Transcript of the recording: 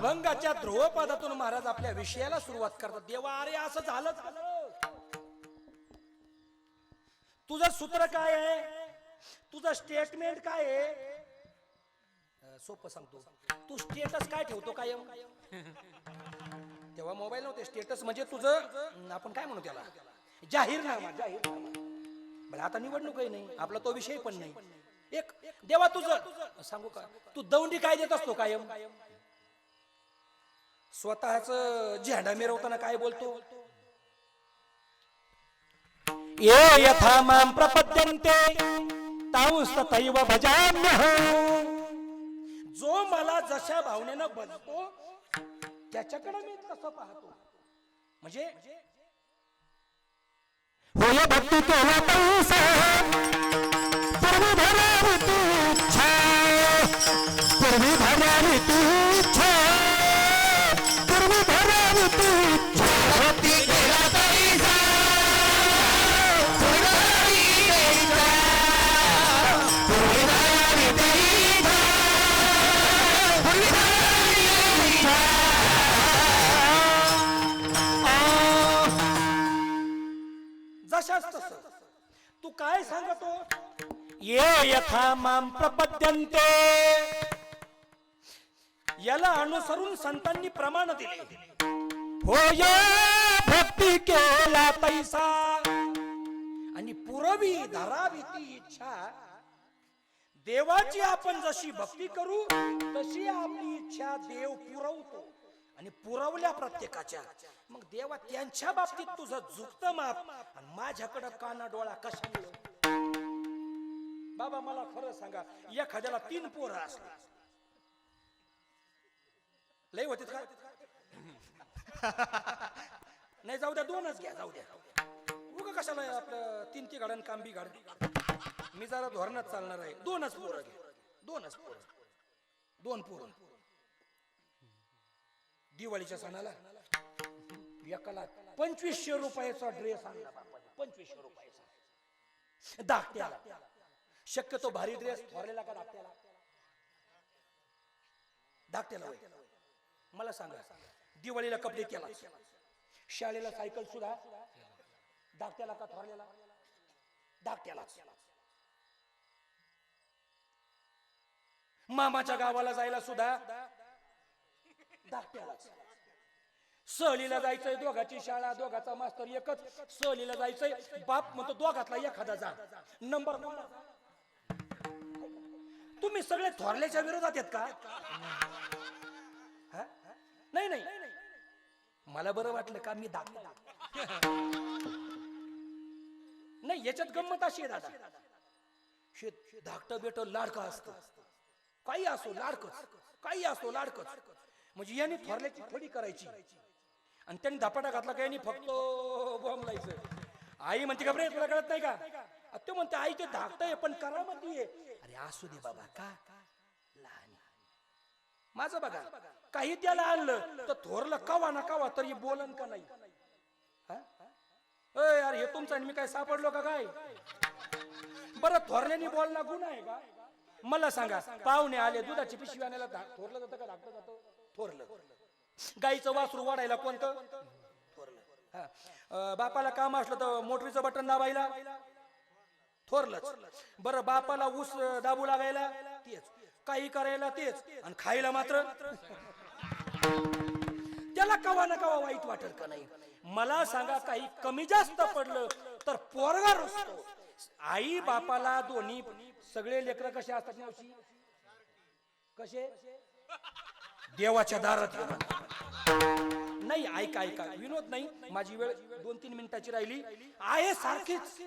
अभंगाच्या ध्रुवपदातून महाराज आपल्या विषयाला सुरुवात करतात. देवा अरे असं झालं झालं तुझं सूत्र काय आहे? तुझं स्टेटमेंट काय आहे? सोपं सांगतो. तू स्टेटस काय ठेवतो कायम? तेव्हा मोबाईल नव्हते. स्टेटस म्हणजे तुझं आपण काय म्हणू त्याला? जाहीरनामा जाहीरनामा. बरं आता निवडणूकही नाही. आपला तो विषय पण नाही. एक देवा तुझं. सांगू का? तू दौंडी काय देत असतो कायम? स्वतःच झेंडा मिरवताना काय बोलतो? ये यथा मां प्रपद्यन्ते तांस तथैव भजाम्यहं। जो मला जशा भावनेनं बजतो त्याच्याकडे मी तसं पाहतो. म्हणजे? होय भक्ती केला पैसा पूर्वी धरावी तू पूर्वी धरावी तू तस. तू काय सांगतो? ये यथा मां प्रपद्यन्ते. याला अनुसरून संतांनी प्रमाण दिले. होय भक्ती केला पैसा. आणि पुरवी धरावी ती इच्छा. देवाची आपण जशी भक्ती करू तशी आपली इच्छा देव पुरवतो. आणि पुरवल्या प्रत्येकाच्या. मग देवा त्यांच्या बाबतीत तुझं झुकत माप आणि माझ्याकडं काना डोळा कशामुळे बाबा मला खरं सांगा एखाद्याला तीन पोरं असली. लय होते का? नाही जाऊ द्या दोनच घ्या जाऊ द्या. उग कशाला आपलं तीन ती गाडन काम बी गाड मी जरा धोरणात चालणार आहे. दोनच पोरं घ्या. दोनच पोरं. दोन पोरं. दिवाळीच्या सणाला. एकाला पंचवीसशे रुपयाचा ड्रेस आणला. पंचवीसशे रुपयाचा. धाकट्याला. शक्यतो भारी ड्रेस थोरलेला का धाकट्याला? धाकट्याला मला सांगा दिवाळीला कपडे केला शाळेला सायकल सुद्धा? धाकट्याला का थोरलेला? धाकट्याला मामाच्या गावाला जायला सुद्धा? धाकट्यालाच सहलीला जायचंय दोघाची शाळा दोघाचा मास्तर एकच. सहलीला जायचंय बाप म्हणतो दोघातला एखादा जा. नंबर तुम्ही सगळे थोरल्याच्या विरोधात आहेत का? नाही नाही. मला बरं वाटलं का मी दाख नाही याच्यात गंमत अशी आहे दादा. शेत धाकट बेट लाडकं असत. काही असो लाडकच. काही असो लाडकच. म्हणजे यांनी थोरल्याची थोडी करायची. आणि त्यांनी धपाटा घातला का यांनी फक्त बॉम्ब लायचं आई म्हणते का बरे तुला कळत नाही का? तो ते म्हणते आई ते धाकट आहे पण करा आहे. अरे असू दे बाबा का? लहान माझं बघा काही त्याला आणलं तर थोरलं कवा ना कवा तरी बोलन का नाही? हा? अय, यार हे तुमचं आणि मी काय सापडलो का काय? बरं थोरल्याने बोलणं गुन्हा आहे का? मला सांगा पाहुणे आले दुधाची पिशवी आणायला थोरलं जातं का धाकटं जातं? थोरलं. गाईचं वासरू वाढायला कोणतं? थोरलं. हा. बापाला काम असलं तर मोटरीचं बटन दाबायला? थोरलंच. बरं बापाला ऊस दाबू लागायला? तेच. काही करायला तेच. आणि खायला मात्र? त्याला कवा ना कवा वाईट वाटेल का नाही? मला सांगा काही कमी जास्त पडलं तर पोरगा रुसतो. आई बापाला दोन्ही सगळे लेकर कसे असतात कसे? देवाच्या दारात येऊन. नाही ऐका ऐका. विनोद नाही. माझी वेळ दोन तीन मिनिटाची राहिली. आहे सारखीच.